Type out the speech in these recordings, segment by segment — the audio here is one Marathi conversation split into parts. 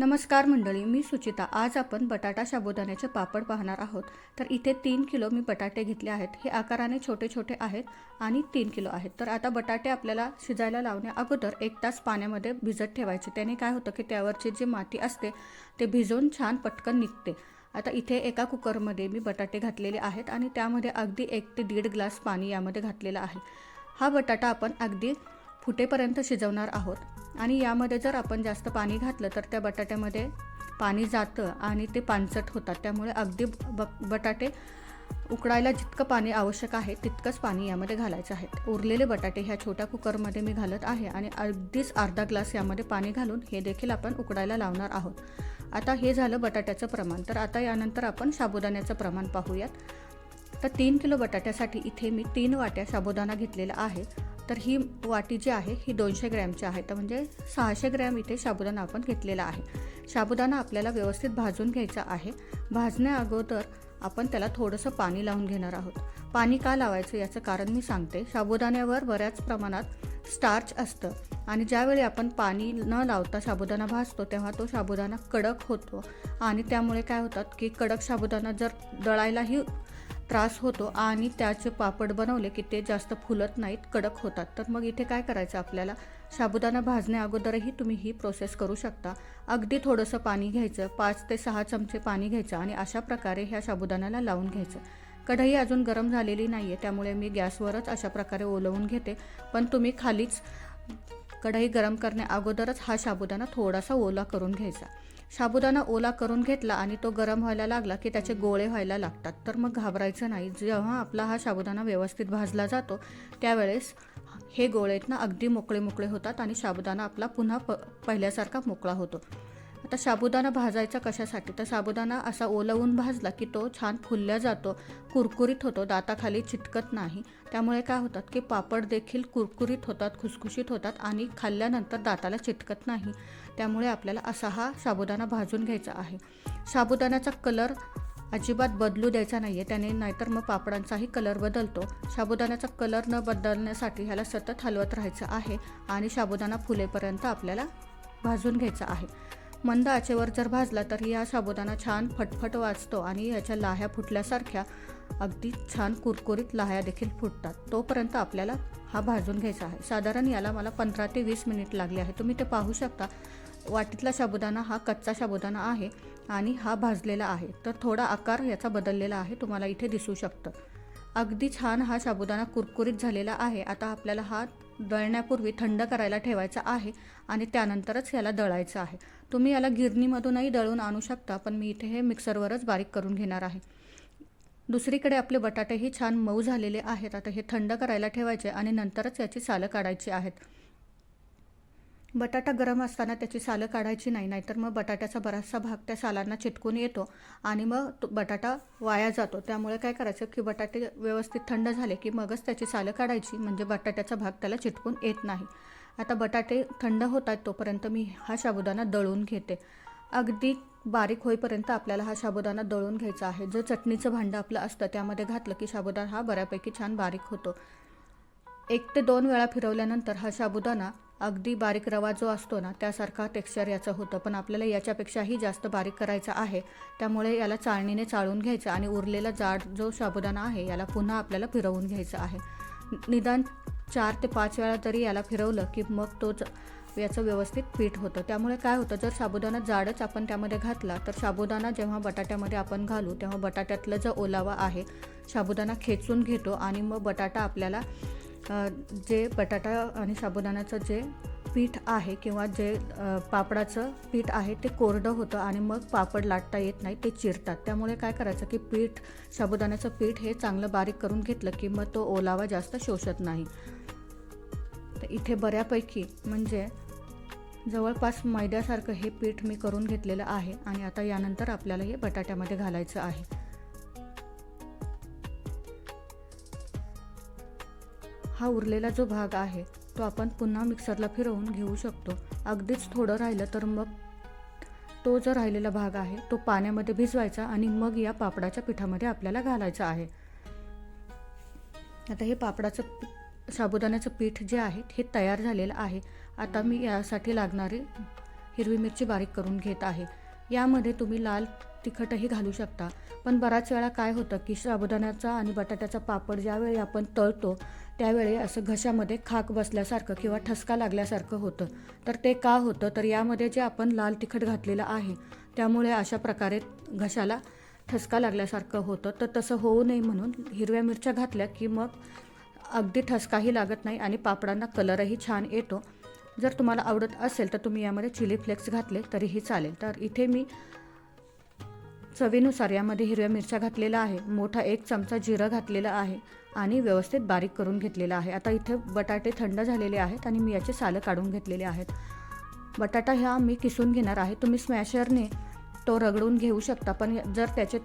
नमस्कार मंडळी मी सुचिता. आज आपण बटाटा साबुदाण्याचे पापड पाहणार आहोत. तर इथे तीन किलो मी बटाटे घेतले आहेत. हे आकाराने छोटे छोटे आहेत आणि तीन किलो आहेत. तर आता बटाटे आपल्याला शिजायला लावण्या अगोदर एक तास पाण्यामध्ये भिजत ठेवायचे. त्याने काय होतं की त्यावरची जी माती असते ते भिजवून छान पटकन निघते. आता इथे एका कुकरमध्ये मी बटाटे घातलेले आहेत आणि त्यामध्ये अगदी एक ते दीड ग्लास पाणी यामध्ये घातलेलं आहे. हा बटाटा आपण अगदी फुटेपर्यंत शिजवणार आहोत. आणि यामध्ये जर आपण जास्त पाणी घातलं तर त्या बटाट्यामध्ये पाणी जातं आणि ते पानसट होतात. त्यामुळे अगदी ब बटाटे उकडायला जितकं पाणी आवश्यक आहे तितकंच पाणी यामध्ये घालायचं आहे. उरलेले बटाटे ह्या छोट्या कुकरमध्ये मी घालत आहे आणि अगदीच अर्धा ग्लास यामध्ये पाणी घालून हे देखील आपण उकडायला लावणार आहोत. आता हे झालं बटाट्याचं प्रमाण. तर आता यानंतर आपण साबुदाण्याचं प्रमाण पाहूयात. तर तीन किलो बटाट्यासाठी इथे मी तीन वाट्या साबुदाणा घेतलेला आहे. तर ही वाटी जी आहे ही दोनशे ग्रॅमची आहे. तर म्हणजे सहाशे ग्रॅम इथे साबुदाणा आपण घेतलेला आहे. साबुदाणा आपल्याला व्यवस्थित भाजून घ्यायचा आहे. भाजण्या अगोदर आपण त्याला थोडंसं पाणी लावून घेणार आहोत. पाणी का लावायचं याचं कारण मी सांगते. साबुदाण्यावर बऱ्याच प्रमाणात स्टार्च असतं आणि ज्यावेळी आपण पाणी न लावता साबुदाणा भाजतो तेव्हा तो साबुदाणा कडक होतो. आणि त्यामुळे काय होतात की कडक साबुदाणा जर दळायलाही त्रास होतो आणि त्याचे पापड बनवले की ते जास्त फुलत नाहीत कडक होतात. तर मग इथे काय करायचं आपल्याला? साबुदाणा भाजण्या अगोदरही तुम्ही ही प्रोसेस करू शकता. अगदी थोडंसं पाणी घ्यायचं पाच ते सहा चमचे पाणी घ्यायचं आणि अशा प्रकारे ह्या साबुदाण्याला लावून घ्यायचं. कढई अजून गरम झालेली नाही आहे त्यामुळे मी गॅसवरच अशा प्रकारे ओलवून घेते. पण तुम्ही खालीच कढई गरम करण्या अगोदरच हा साबुदाणा थोडासा ओला करून घ्यायचा. साबुदाणा ओला करून घेतला आणि तो गरम व्हायला लागला की त्याचे गोळे व्हायला लागतात. तर मग घाबरायचं नाही. जेव्हा आपला हा साबुदाणा व्यवस्थित भाजला जातो त्यावेळेस हे गोळे ना अगदी मोकळे मोकळे होतात आणि साबुदाणा आपला पुन्हा प पहिल्यासारखा मोकळा होतो. आता साबुदाणा भाजायचा कशासाठी? तर साबुदाणा असा ओलवून भाजला की तो छान फुलल्या जातो कुरकुरीत होतो दाताखाली चिटकत नाही. त्यामुळे काय होतात की पापड देखील कुरकुरीत होतात खुसखुशीत होतात आणि खाल्ल्यानंतर दाताला चिटकत नाही. त्यामुळे आपल्याला असा हा साबुदाणा भाजून घ्यायचा आहे. साबुदाण्याचा कलर अजिबात बदलू द्यायचा नाही आहे त्याने नाहीतर मग पापडांचाही कलर बदलतो. साबुदाण्याचा कलर न बदलण्यासाठी ह्याला सतत हलवत राहायचं आहे आणि साबुदाणा फुलेपर्यंत आपल्याला भाजून घ्यायचा आहे. मंद आचेवर जर भाजला तर या साबुदाणा छान फटफट वाजतो आणि याच्या लाह्या फुटल्यासारख्या अगदी छान कुरकुरीत लाह्या देखील फुटतात. तोपर्यंत आपल्याला हा भाजून घ्यायचा आहे. साधारण याला मला पंधरा ते वीस मिनिट लागले आहे तुम्ही ते पाहू शकता. वाटीतला साबुदाणा हा कच्चा साबुदाणा आहे आणि हा भाजलेला आहे. तर थोडा आकार याचा बदललेला आहे. तुम्हाला इथे दिसू शकतं. अगदी छान हा साबुदाणा कुरकुरीत झालेला आहे. आता आपल्याला हा दळण्यापूर्वी थंड करायला ठेवायचा आहे. आणि त्यानंतरच याला दळायचं आहे. तुम्ही याला गिरणीमधूनही दळून आणू शकता पण मी इथे हे मिक्सरवरच बारीक करून घेणार आहे. दुसरीकडे आपले बटाटेही छान मऊ झालेले आहेत. आता हे थंड करायला ठेवायचे आणि नंतरच याची सालं काढायची आहेत. बटाटा गरम असताना त्याची सालं काढायची नाही नाहीतर मग बटाट्याचा बराचसा भाग त्या सालांना चिटकून येतो आणि मग तो बटाटा वाया जातो. त्यामुळे काय करायचं की बटाटे व्यवस्थित थंड झाले की मगच त्याची सालं काढायची म्हणजे बटाट्याचा भाग त्याला चिटकून येत नाही. आता बटाटे थंड होत आहेत तोपर्यंत मी हा साबुदाणा दळून घेते. अगदी बारीक होईपर्यंत आपल्याला हा साबुदाणा दळून घ्यायचा आहे. जो चटणीचं भांडं आपलं असतं त्यामध्ये घातलं की साबुदाणा हा बऱ्यापैकी छान बारीक होतो. एक ते दोन वेळा फिरवल्यानंतर हा साबुदाणा अगदी बारीक रवा जो असतो ना त्यासारखा टेक्स्चर याचं होतं. पण आपल्याला याच्यापेक्षाही जास्त बारीक करायचा आहे. त्यामुळे याला चाळणीने चाळून घ्यायचं आणि उरलेला जाड जो साबुदाणा आहे याला पुन्हा आपल्याला फिरवून घ्यायचा आहे. निदान चार ते पाच वेळा तरी याला फिरवलं की मग तो याचं व्यवस्थित पीठ होतं. त्यामुळे काय होतं जर साबुदाणा जाडच आपण त्यामध्ये घातला तर साबुदाणा जेव्हा बटाट्यामध्ये आपण घालू तेव्हा बटाट्यातलं जो ओलावा आहे साबुदाणा खेचून घेतो आणि मग बटाटा आपल्याला जे बटाटा आणि साबुदाण्याचं जे पीठ आहे किंवा जे पापडाचं पीठ आहे ते कोरडं होतं आणि मग पापड लाटता येत नाही ते चिरतात. त्यामुळे काय करायचं की पीठ साबुदाण्याचं पीठ हे चांगलं बारीक करून घेतलं की मग तो ओलावा जास्त शोषत नाही. तर इथे बऱ्यापैकी म्हणजे जवळपास मैद्यासारखं हे पीठ मी करून घेतलेलं आहे आणि आता यानंतर आपल्याला हे बटाट्यामध्ये घालायचं आहे. हा उरलेला जो भाग आहे तो आपण पुन्हा मिक्सरला फिरवून घेऊ शकतो. अगदीच थोडं राहिलं तर मग तो जो राहिलेला भाग आहे तो पाण्यामध्ये भिजवायचा आणि मग या पापडाच्या पिठामध्ये आपल्याला घालायचं आहे. आता हे पापडाचं साबुदाण्याचं पीठ जे आहे हे तयार झालेलं आहे. आता मी यासाठी लागणारी हिरवी मिरची बारीक करून घेत आहे. यामध्ये तुम्ही लाल तिखटही घालू शकता. पण बराच वेळा काय होतं की साबुदाण्याचा आणि बटाट्याचा पापड ज्यावेळी आपण तळतो त्यावेळी असं घशामध्ये खाक बसल्यासारखं किंवा ठसका लागल्यासारखं होतं. तर ते का होतं? तर यामध्ये जे आपण लाल तिखट घातलेलं आहे त्यामुळे अशा प्रकारे घशाला ठसका लागल्यासारखं होतं. तर तसं होऊ नये म्हणून हिरव्या मिरच्या घातल्या की मग अगदी ठसकाही लागत नाही आणि पापडांना कलरही छान येतो. जर तुम्हाला आवडत असेल तर तुम्ही यामध्ये चिली फ्लेक्स घातले तरीही चालेल. तर इथे मी चवीनुसार यामध्ये हिरव्या मिरच्या घातलेल्या आहे मोठा एक चमचा जिरं घातलेला आहे आणि व्यवस्थित बारीक करून घेतलेला आहे. आता इथे बटाटे थंड झालेले आहेत आणि मी याचे सालं काढून घेतलेले आहेत. बटाटा ह्या मी किसून घेणार आहे. तुम्ही स्मॅशरने तो रगडून घेऊ शकता पण जर त्याचे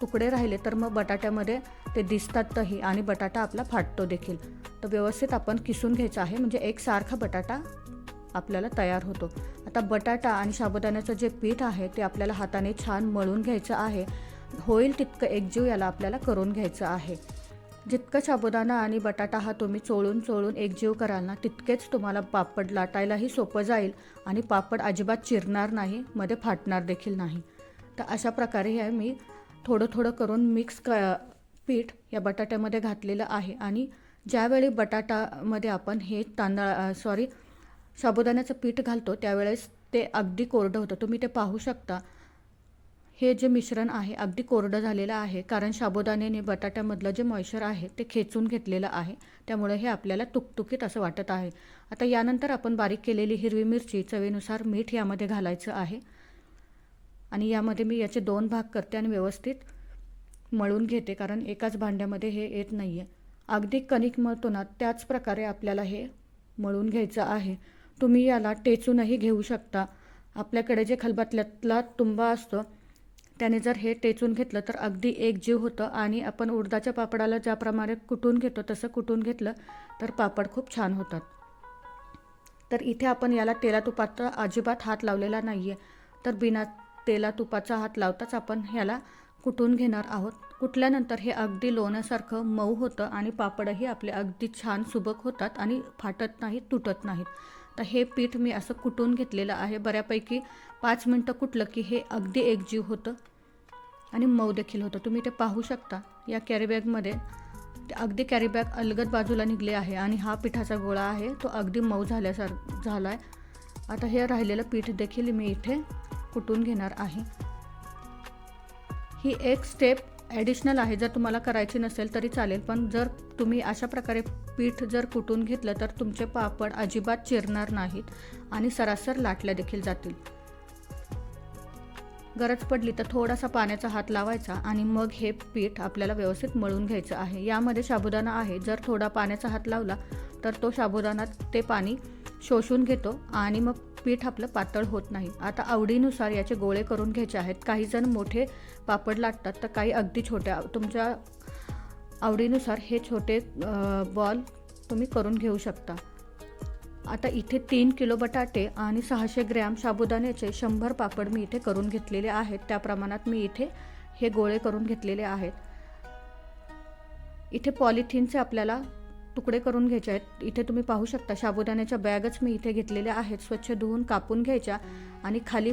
तुकडे राहिले तर मग बटाट्यामध्ये ते दिसतातही आणि बटाटा आपला फाटतो देखील. तर व्यवस्थित आपण किसून घ्यायचं आहे. म्हणजे एकसारखा बटाटा आपल्याला तयार होतो. आता बटाटा आणि साबुदाण्याचं जे पीठ आहे ते आपल्याला हाताने छान मळून घ्यायचं आहे. होईल तितकं एकजीव याला आपल्याला करून घ्यायचं आहे. जितकं साबुदाणा आणि बटाटा हा तुम्ही चोळून चोळून एकजीव कराल ना तितकेच तुम्हाला पापड लाटायलाही सोपं जाईल आणि पापड अजिबात चिरणार नाही मध्ये फाटणार देखील नाही. तर अशा प्रकारे हे मी थोडं थोडं करून मिक्स क पीठ या बटाट्यामध्ये घातलेलं आहे आणि ज्यावेळी बटाटामध्ये आपण हे तांदळा सॉरी साबुदाण्याचं पीठ घालतो त्यावेळेस ते अगदी कोरडं होतं. तुम्ही ते पाहू शकता. हे जे मिश्रण आहे अगदी कोरडं झालेलं आहे कारण साबुदाण्याने बटाट्यामधलं जे मॉइश्चर आहे ते खेचून घेतलेलं आहे. त्यामुळे हे आपल्याला तुकतुकीत असं वाटत आहे. आता यानंतर आपण बारीक केलेली हिरवी मिरची चवीनुसार मीठ यामध्ये घालायचं आहे. आणि यामध्ये मी याचे दोन भाग करते आणि व्यवस्थित मळून घेते कारण एकाच भांड्यामध्ये हे येत नाही आहे अगदी कणिक मळतो ना त्याच प्रकारे आपल्याला हे मळून घ्यायचं आहे. तुम्ही याला टेचूनही घेऊ शकता. आपल्याकडे जे खलबत्त्यातला तुंबा असतो त्याने जर हे टेचून घेतलं तर अगदी एक जीव होतं आणि आपण उडदाच्या पापडाला ज्याप्रमाणे कुटून घेतो तसं कुटून घेतलं तर पापड खूप छान होतात. तर इथे आपण याला तेला तुपाचा अजिबात हात लावलेला नाही आहे तर बिना तेला तुपाचा हात लावताच आपण ह्याला कुटून घेणार आहोत. कुटल्यानंतर हे अगदी लोण्यासारखं मऊ होतं आणि पापडही आपले अगदी छान सुबक होतात आणि फाटत नाहीत तुटत नाहीत. तर हे पीठ मी असं कुटून घेतलेलं आहे. बऱ्यापैकी पाच मिनटं कुटलं की हे अगदी एकजीव होतं. आणि मऊ देखील होतं. तुम्ही ते पाहू शकता. या कॅरीबॅगमध्ये ते अगदी कॅरीबॅग अलगद बाजूला निघले आहे आणि हा पिठाचा गोळा आहे. तो अगदी मऊ झाल्यासार झाला आहे आता हे राहिलेलं पीठ देखील मी इथे कुटून घेणार आहे. ही एक स्टेप ॲडिशनल आहे जर तुम्हाला करायची नसेल तरी चालेल पण जर तुम्ही अशा प्रकारे पीठ जर कुटून घेतलं तर तुमचे पापड अजिबात चिरणार नाहीत आणि सरासर लाटल्या देखील जातील. गरज पडली तर थोडासा पाण्याचा हात लावायचा आणि मग हे पीठ आपल्याला व्यवस्थित मळून घ्यायचं आहे. यामध्ये साबुदाणा आहे जर थोडा पाण्याचा हात लावला तर तो साबुदाणा ते पाणी शोषून घेतो आणि मग पीठ आपलं पातळ होत नाही. आता आवडीनुसार याचे गोळे करून घ्यायचे आहेत. काही जण मोठे पापड लाटतात तर काही अगदी छोट्या तुमच्या आवडीनुसार हे छोटे बॉल तुम्ही करून घेऊ शकता. आता इथे तीन किलो बटाटे आणि सहाशे ग्रॅम साबुदाण्याचे शंभर पापड मी इथे करून घेतलेले आहेत. त्या प्रमाणात मी इथे हे गोळे करून घेतलेले आहेत. इथे पॉलिथिनचे आपल्याला तुकडे करून घ्यायचे आहेत. इथे तुम्ही पाहू शकता साबुदाण्याच्या बॅगच मी इथे घेतलेल्या आहेत. स्वच्छ धुवून कापून घ्यायच्या आणि खाली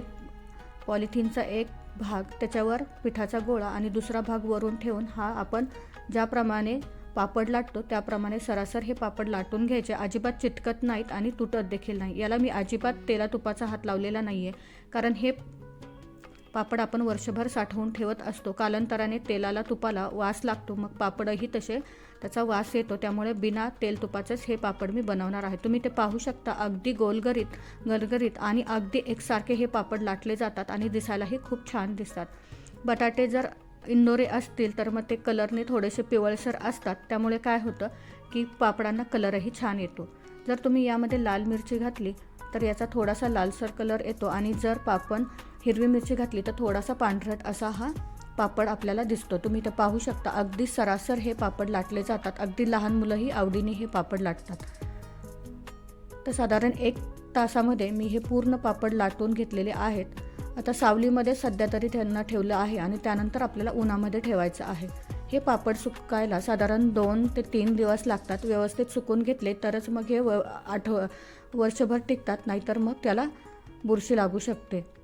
पॉलिथिनचा एक भाग त्याच्यावर पिठाचा गोळा आणि दुसरा भाग वरून ठेवून हा आपण ज्याप्रमाणे पापड लाटतो त्याप्रमाणे सरासर हे पापड लाटून घ्यायचे. अजिबात चिटकत नाहीत आणि तुटत देखील नाही. याला मी अजिबात तेला तुपाचा हात लावलेला नाही आहे कारण हे पापड आपण वर्षभर साठवून ठेवत असतो. कालांतराने तेलाला तुपाला वास लागतो. मग पापडही तसे त्याचा वास येतो. त्यामुळे बिना तेल तुपाचेच हे पापड मी बनवणार आहे. तुम्ही ते पाहू शकता. अगदी गोलगरीत गरगरीत आणि अगदी एकसारखे हे पापड लाटले जातात आणि दिसायलाही खूप छान दिसतात. बटाटे जर इंदोरे असतील तर मग ते कलरने थोडेसे पिवळसर असतात. त्यामुळे काय होतं की पापडांना कलरही छान येतो. जर तुम्ही यामध्ये लाल मिरची घातली तर याचा थोडासा लालसर कलर येतो. आणि जर पापण हिरवी मिरची घातली तर थोडासा पांढरट असा हा पापड आपल्याला दिसतो. तुम्ही तर पाहू शकता अगदी सरासर हे पापड लाटले जातात. अगदी लहान मुलंही आवडीने हे पापड लाटतात. तर साधारण एक तासामध्ये मी हे पूर्ण पापड लाटून घेतलेले आहेत. आता सावलीमध्ये सध्या तरी त्यांना ठेवलं आहे आणि त्यानंतर आपल्याला उन्हामध्ये ठेवायचं आहे. हे पापड सुकायला साधारण दोन ते तीन दिवस लागतात. व्यवस्थित सुकून घेतले तरच मग हे व आठव वर्षभर टिकतात नाहीतर मग त्याला बुरशी लागू शकते.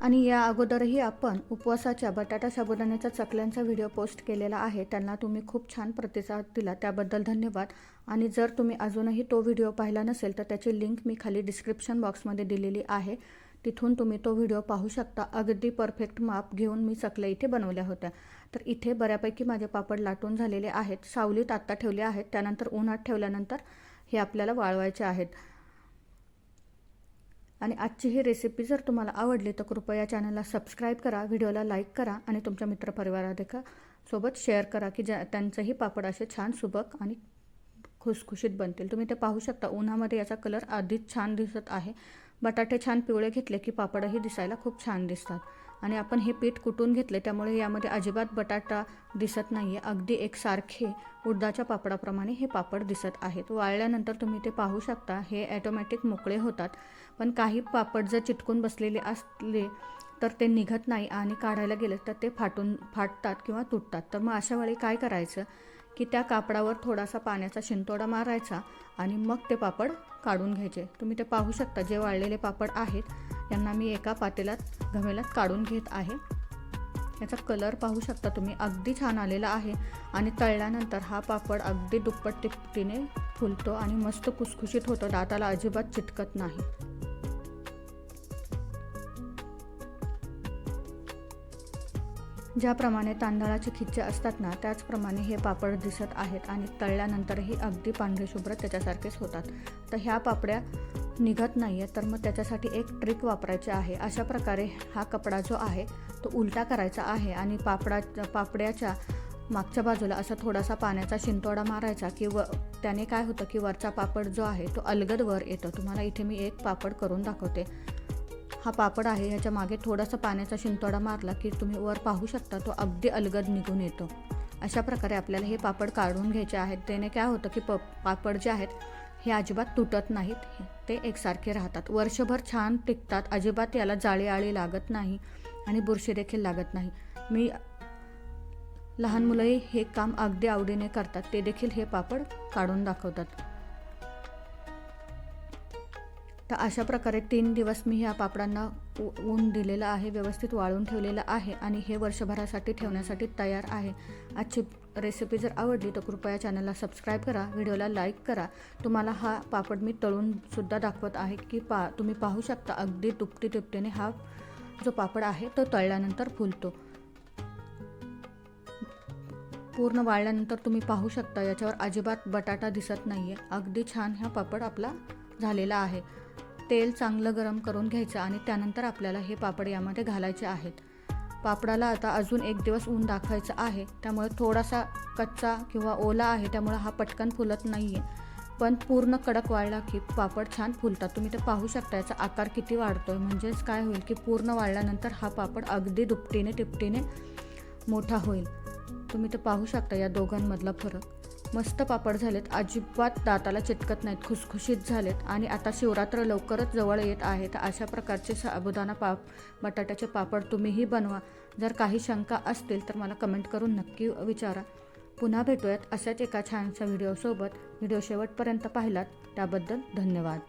आणि या अगोदरही आपण उपवासाच्या बटाटा साबुदाण्याच्या चकल्यांचा व्हिडिओ पोस्ट केलेला आहे. त्यांना तुम्ही खूप छान प्रतिसाद दिला. त्याबद्दल धन्यवाद. आणि जर तुम्ही अजूनही तो व्हिडिओ पाहिला नसेल तर त्याची लिंक मी खाली डिस्क्रिप्शन बॉक्समध्ये दिलेली आहे. तिथून तुम्ही तो व्हिडिओ पाहू शकता. अगदी परफेक्ट माप घेऊन मी चकल्या इथे बनवल्या होत्या. तर इथे बऱ्यापैकी माझे पापड लाटून झालेले आहेत. सावलीत आत्ता ठेवले आहेत. त्यानंतर उन्हात ठेवल्यानंतर हे आपल्याला वाळवायचे आहेत. आणि आजची ही रेसिपी जर तुम्हाला आवडली तर कृपया चॅनलला सबस्क्राईब करा व्हिडिओला लाईक करा आणि तुमच्या मित्रपरिवारादेखा सोबत शेअर करा की ज्या त्यांचंही पापड असे छान सुबक आणि खुसखुशीत बनतील. तुम्ही ते पाहू शकता उन्हामध्ये याचा कलर आधीच छान दिसत आहे. बटाटे छान पिवळे घेतले की पापडही दिसायला खूप छान दिसतात. आणि आपण हे पीठ कुटून घेतले त्यामुळे यामध्ये अजिबात बटाटा दिसत नाही आहे अगदी एकसारखे उडदाच्या पापडाप्रमाणे हे पापड दिसत आहेत. वाळल्यानंतर तुम्ही ते पाहू शकता हे ॲटोमॅटिक मोकळे होतात. पण काही पापड जर चिटकून बसलेले असले तर ते निघत नाही आणि काढायला गेले तर ते फाटून फाटतात किंवा तुटतात. तर मग अशा वेळी काय करायचं? की त्या कापडावर थोडासा पाण्याचा शिंतोडा मारायचा आणि मग ते पापड काढून घ्यायचे. तुम्ही ते पाहू शकता जे वाळलेले पापड आहेत यांना मी एका पातेल्यात घमेल्यात काढून घेत आहे. याचा कलर पाहू शकता तुम्ही. अगदी छान आलेला आहे आणि तळल्यानंतर हा पापड अगदी दुप्पट तिपटीने फुलतो आणि मस्त कुसखुशीत होतो. दाताला अजिबात चिटकत नाही. ज्याप्रमाणे तांदळाचे खिच्चे असतात ना त्याचप्रमाणे हे पापड दिसत आहेत आणि तळल्यानंतरही अगदी पांढरेशुभ्र त्याच्यासारखेच होतात. तर ह्या पापड्या निघत नाही आहे तर मग त्याच्यासाठी एक ट्रिक वापरायची आहे. अशा प्रकारे हा कपडा जो आहे तो उलटा करायचा आहे आणि पापडा पापड्याच्या मागच्या बाजूला असा थोडासा पाण्याचा शिंतोडा मारायचा की व त्याने काय होतं की वरचा पापड जो आहे तो अलगद वर येतो. तुम्हाला इथे मी एक पापड करून दाखवते. हा पापड आहे ह्याच्या मागे थोडासा पाण्याचा शिंतोडा मारला की तुम्ही वर पाहू शकता तो अगदी अलगद निघून येतो. अशा प्रकारे आपल्याला हे पापड काढून घ्यायचे आहेत. त्याने काय होतं की प पापड जे आहेत हे अजिबात तुटत नाहीत. ते एकसारखे राहतात. वर्षभर छान टिकतात अजिबात याला जाळी आळी लागत नाही आणि बुरशी देखील लागत नाही. मी लहान मुलंही हे काम अगदी आवडीने करतात. ते देखील हे पापड काढून दाखवतात. तर अशा प्रकारे तीन दिवस मी ह्या पापडांना ऊन दिलेलं आहे व्यवस्थित वाळून ठेवलेलं आहे आणि हे वर्षभरासाठी ठेवण्यासाठी तयार आहे. आजची रेसिपी जर आवडली तर कृपया चॅनलला सबस्क्राईब करा व्हिडिओला लाईक करा. तुम्हाला हा पापड मी तळूनसुद्धा दाखवत आहे की पा तुम्ही पाहू शकता अगदी तुपटी तुपटीने हा जो पापड आहे तो तळल्यानंतर फुलतो. पूर्ण वाळल्यानंतर तुम्ही पाहू शकता याच्यावर अजिबात बटाटा दिसत नाही आहे अगदी छान हा पापड आपला झालेला आहे. तेल चांगलं गरम करून घ्यायचं आणि त्यानंतर आपल्याला हे पापड यामध्ये घालायचे आहेत. पापडाला आता अजून एक दिवस ऊन दाखवायचं आहे. त्यामुळे थोडासा कच्चा किंवा ओला आहे त्यामुळे हा पटकन फुलत नाही आहे पण पूर्ण कडक वाळला की पापड छान फुलतात. तुम्ही ते पाहू शकता याचा आकार किती वाढतो आहे म्हणजेच काय होईल की पूर्ण वाळल्यानंतर हा पापड अगदी दुपटीने टिपटीने मोठा होईल. तुम्ही ते पाहू शकता या दोघांमधला फरक. मस्त पापड झालेत. अजिबात दाताला चिटकत नाहीत खुसखुशीत झालेत आणि आता शिवरात्र लवकरच जवळ येत आहेत अशा प्रकारचे साबुदाणा पाप बटाट्याचे पापड तुम्हीही बनवा. जर काही शंका असतील तर मला कमेंट करून नक्की विचारा. पुन्हा भेटूयात अशाच एका छानशा व्हिडिओसोबत. व्हिडिओ शेवटपर्यंत पाहिलात त्याबद्दल धन्यवाद.